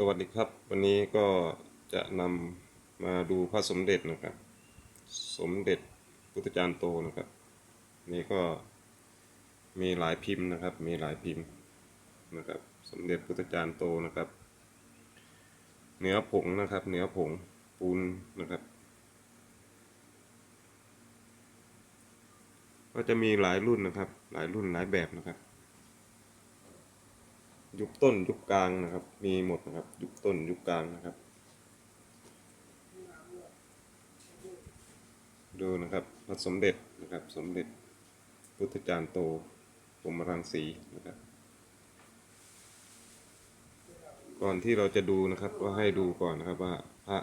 สวัสดีครับ วันนี้ก็จะนำมาดูพระสมเด็จนะครับ สมเด็จพุทธจารย์โตนะครับ นี่ก็มีหลายพิมพ์นะครับ มีหลายพิมพ์นะครับ สมเด็จพุทธจารย์โตนะครับ เนื้อผงนะครับ เนื้อผงปูนนะครับ ก็จะมีหลายรุ่นนะครับ หลายรุ่นหลายแบบนะครับ ยุคต้นยุคกลางนะครับ มีหมดนะครับ ยุคต้นยุคกลางนะครับ ดูนะครับพระสมเด็จนะครับ สมเด็จพุทธจารย์โตพรมรังสีนะครับ ก่อนที่เราจะดูนะครับ ก็ให้ดูก่อนนะครับว่าพระ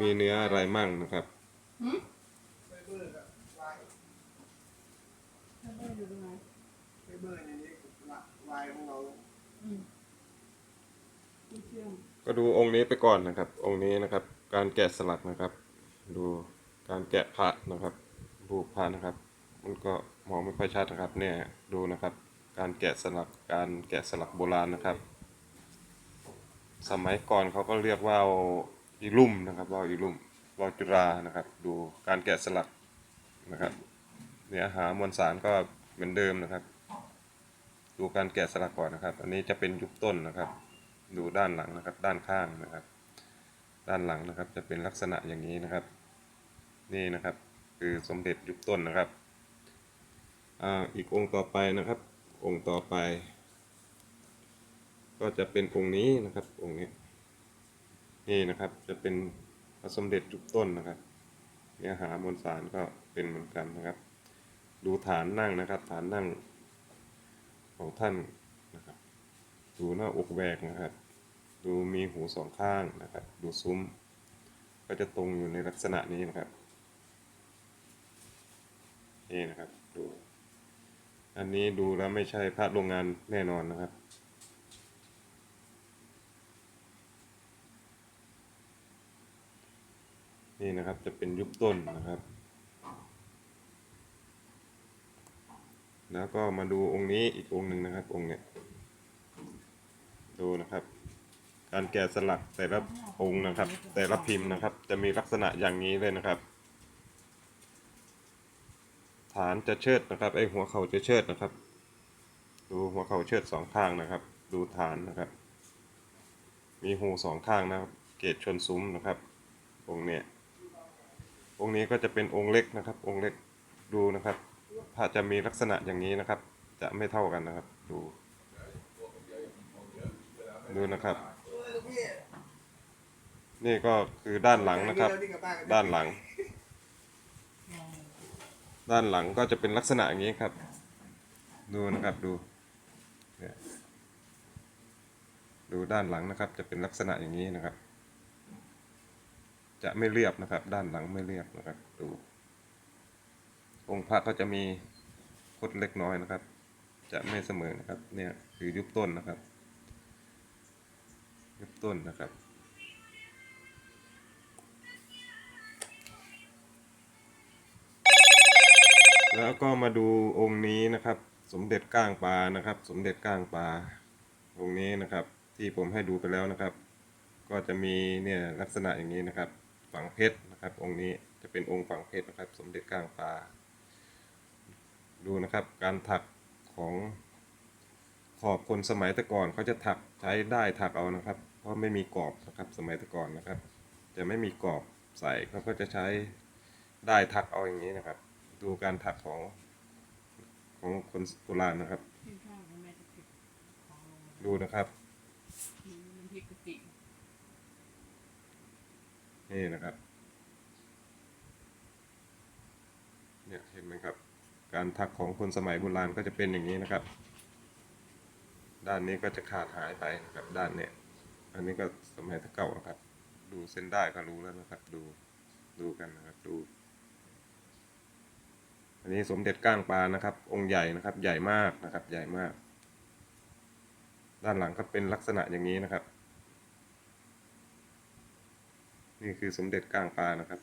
มีเนื้ออะไรมั่งนะครับถ้าได้ดูตรงไหนไฟเบอร์ในนี้ลายของเรา อืมไม่เชื่อม ก็ดูองค์นี้ไปก่อนนะครับ องค์นี้นะครับ การแกะสลักนะครับ ดูการแกะพระนะครับรูปพระนะครับ มันก็มองไม่ค่อยชัดนะครับ เนี่ยดูนะครับ การแกะสลักการแกะสลักโบราณนะครับ สมัยก่อนเขาก็เรียกว่าอีลุ่มนะครับว่าอีลุ่มว่าจุรานะครับ ดูการแกะสลักนะครับเนื้อหามวลสารก็เหมือนเดิมนะครับ ดูการแกะสลักก่อนนะครับ อันนี้จะเป็นยุคต้นนะครับ ดูด้านหลังนะครับ ด้านข้างนะครับ ด้านหลังนะครับจะเป็นลักษณะอย่างนี้นะครับ นี่นะครับ คือสมเด็จยุคต้นนะครับอ่าอีกองค์ต่อไปนะครับ องค์ต่อไป ก็จะเป็นองค์นี้นะครับ องค์นี้นี่นะครับจะเป็นพระสมเด็จยุคต้นนะครับ เนื้อหามวลสารก็เป็นเหมือนกันนะครับ ดูฐานนั่งนะครับ ฐานนั่งของท่าน ดูหน้าอกแหวกนะครับ ดูมีหูสองข้างนะครับ ดูซุ้ม ก็จะตรงอยู่ในลักษณะนี้นะครับ นี่นะครับ ดู อันนี้ดูแล้วไม่ใช่พระโรงงานแน่นอนนะครับนี่นะครับจะเป็นยุคต้นนะครับ แล้วก็มาดูองค์นี้อีกองค์หนึ่งนะครับองค์เนี้ย ดูนะครับ การแกะสลักแต่ละองค์นะครับ แต่ละพิมพ์นะครับ จะมีลักษณะอย่างนี้เลยนะครับ ฐานจะเชิดนะครับไอหัวเข่าจะเชิดนะครับ ดูหัวเข่าเชิดสองข้างนะครับ ดูฐานนะครับ มีหูสองข้างนะครับ เกตชนซุ้มนะครับ องค์เนี้ยองค์นี้ก็จะเป็นองค์เล็กนะครับ องค์เล็กดูนะครับถ้าจะมีลักษณะอย่างนี้นะครับ จะไม่เท่ากันนะครับ ดู ดูนะครับ นี่ก็คือด้านหลังนะครับ ด้านหลัง ด้านหลังก็จะเป็นลักษณะอย่างนี้ครับ ดูนะครับดูดูด้านหลังนะครับ จะเป็นลักษณะอย่างนี้นะครับ จะไม่เรียบนะครับ ด้านหลังไม่เรียบนะครับ ดู องค์พระก็จะมีคดเล็กน้อยนะครับ จะไม่เสมอนะครับ เนี่ยคือยุบต้นนะครับ ยุบต้นนะครับแล้วก็มาดูองค์นี้นะครับ สมเด็จก้างปลานะครับ สมเด็จก้างปลาองค์นี้นะครับ ที่ผมให้ดูไปแล้วนะครับ ก็จะมีเนี่ยลักษณะอย่างนี้นะครับ ฝังเพชรนะครับ องค์นี้จะเป็นองค์ฝังเพชรนะครับ สมเด็จก้างปลาดูนะครับ การถักของขอบคนสมัยแต่ก่อนเขาจะถักใช้ได้ถักเอานะครับ ราะไม่มีกรอบนะครับสมัยต่ก่อนนะครับ จะไม่มีกรอบใส่เขาก็จะใช้ได้ายถักเอาอย่างนี้นะครับ ดูการถักของของคนโบราณนะครับ ดูนะครับนี่นที่กตินี่นะครับเนี่ยเห็นไหมครับ การถักของคนสมัยโบราณก็จะเป็นอย่างนี้นะครับ ด้านนี้ก็จะขาดหายไปนะครับด้านเนี้ย อันนี้ก็สมัยเก่านะครับ ดูเส้นได้ก็รู้แล้วนะครับ ดูดูกันนะครับดู อันนี้สมเด็จก้างปลานะครับ องค์ใหญ่นะครับ ใหญ่มากนะครับ ใหญ่มาก ด้านหลังก็เป็นลักษณะอย่างนี้นะครับ นี่คือสมเด็จก้างปลานะครับ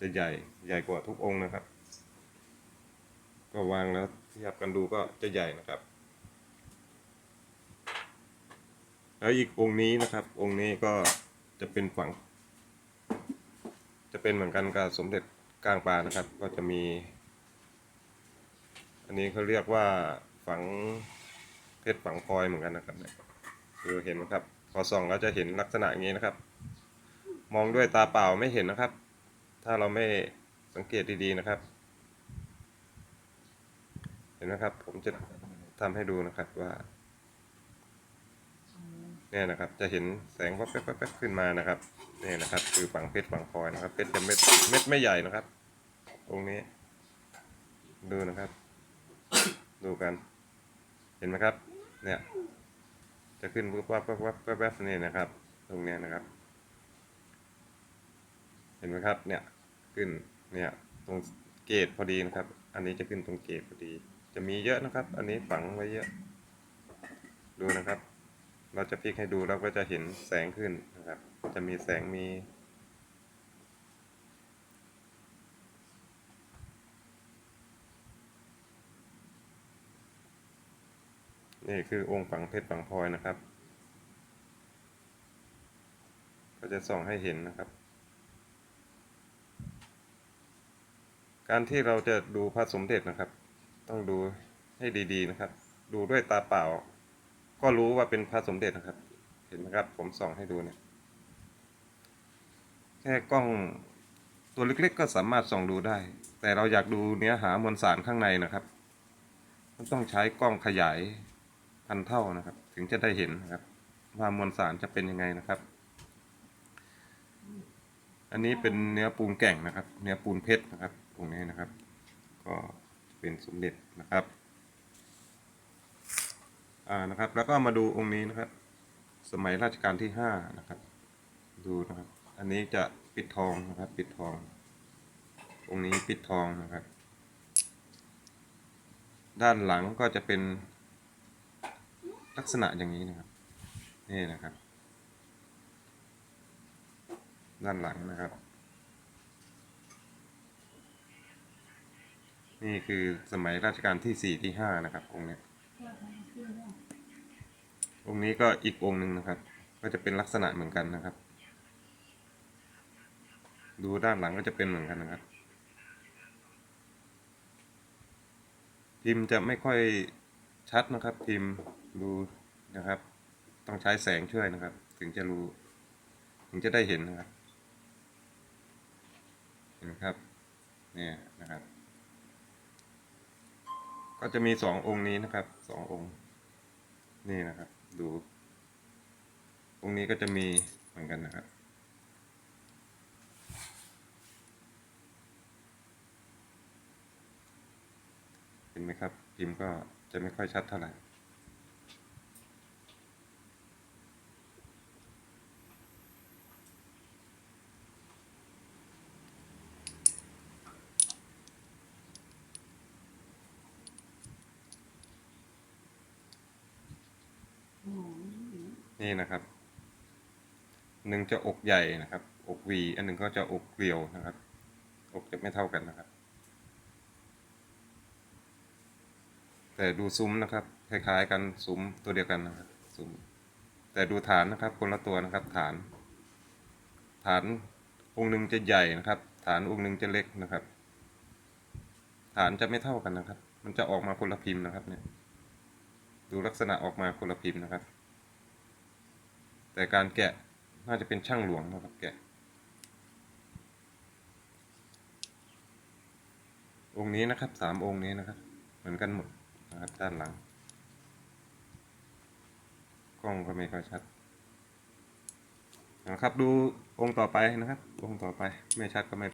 จะใหญ่ใหญ่กว่าทุกองค์นะครับ ก็วางแล้วเทียบกันดูก็จะใหญ่นะครับ แล้วอีกองค์นี้นะครับ องค์นี้ก็จะเป็นฝังจะเป็นเหมือนกันกับสมเด็จกลางปลานะครับ ก็จะมี อันนี้เขาเรียกว่าฝังเพชรฝังพลอยเหมือนกันนะครับคือเห็นไหมครับ พอส่องแล้วจะเห็นลักษณะอย่างนี้นะครับ มองด้วยตาเปล่าไม่เห็นนะครับ ถ้าเราไม่สังเกตดีๆนะครับ เห็นไหมครับ ผมจะทำให้ดูนะครับว่า เนี่ยนะครับ จะเห็นแสงวับแป๊บแป๊บขึ้นมานะครับนี่นะครับ คือฝังเพชรฝังพลอยนะครับเพชรจะเม็ดเม็ดไม่ใหญ่นะครับองนี้ ดูนะครับ ดูกัน เห็นไหมครับ เนี่ย จะขึ้นวับวับวับวับวับวับนี่นะครับ ตรงนี้นะครับ เห็นไหมครับ เนี่ยขึ้นเนี่ยตรงเกตพอดีนะครับ อันนี้จะขึ้นตรงเกตพอดี จะมีเยอะนะครับ อันนี้ฝังไว้เยอะ ดูนะครับ เราจะพลิกให้ดูเราก็จะเห็นแสงขึ้นนะครับ จะมีแสงมี นี่คือองค์ฝังเพชรฝังพลอยนะครับ ก็จะส่องให้เห็นนะครับ การที่เราจะดูพระสมเด็จนะครับ ต้องดูให้ดีๆนะครับ ดูด้วยตาเปล่า ก็รู้ว่าเป็นพระสมเด็จนะครับ เห็นไหมครับ ผมส่องให้ดูเนี่ย แค่กล้องตัวเล็กๆ ก็สามารถส่องดูได้ แต่เราอยากดูเนื้อหามวลสารข้างในนะครับ มันต้องใช้กล้องขยายพันเท่านะครับ ถึงจะได้เห็นนะครับ ว่ามวลสารจะเป็นยังไงนะครับ อันนี้เป็นเนื้อปูนแก่งนะครับ เนื้อปูนเพชรนะครับ ตรงนี้นะครับ ก็เป็นสมเด็จนะครับ อ่านะครับ แล้วก็มาดูองค์นี้นะครับ สมัยรัชกาลที่ห้านะครับ ดูนะครับ อันนี้จะปิดทองนะครับ ปิดทอง องค์นี้ปิดทองนะครับ ด้านหลังก็จะเป็นลักษณะอย่างนี้นะครับนี่นะครับ ด้านหลังนะครับ นี่คือสมัยรัชกาลที่สี่ที่ห้านะครับองค์นี้ องค์นี้ก็อีกองค์หนึ่งนะครับ ก็จะเป็นลักษณะเหมือนกันนะครับ ดูด้านหลังก็จะเป็นเหมือนกันนะครับ พิมพ์จะไม่ค่อยชัดนะครับ พิมพ์ดูนะครับ ต้องใช้แสงช่วยนะครับ ถึงจะรู้ ถึงจะได้เห็นนะครับ เห็นไหมครับเนี่ยนะครับ ก็จะมีสององค์นี้นะครับสององค์ นี่นะครับ ดูองนี้ก็จะมีเหมือนกันนะครับ เห็นไหมครับ พิมพ์ก็จะไม่ค่อยชัดเท่าไหร่ อ๋อ นี่นะครับหนึ่งจะอกใหญ่นะครับ อกวี อันหนึ่งก็จะอกเกลียวนะครับ อกจะไม่เท่ากันนะครับ แต่ดูซุ้มนะครับ คล้ายๆกันซุ้มตัวเดียวกันนะครับซุ้มแต่ดูฐานนะครับ คนละตัวนะครับ ฐาน ฐานองค์หนึ่งจะใหญ่นะครับ ฐานองค์หนึ่งจะเล็กนะครับ ฐานจะไม่เท่ากันนะครับ มันจะออกมาคนละพิมพ์นะครับเนี่ย ดูลักษณะออกมาคนละพิมพ์นะครับ แต่การแกะน่าจะเป็นช่างหลวงนะครับแกะ องค์นี้นะครับสามองค์นี้นะครับ เหมือนกันหมดนะครับด้านหลัง กล้องก็ไม่ค่อยชัดนะครับดูองค์ต่อไปนะครับ องค์ต่อไปไม่ชัดก็ไม่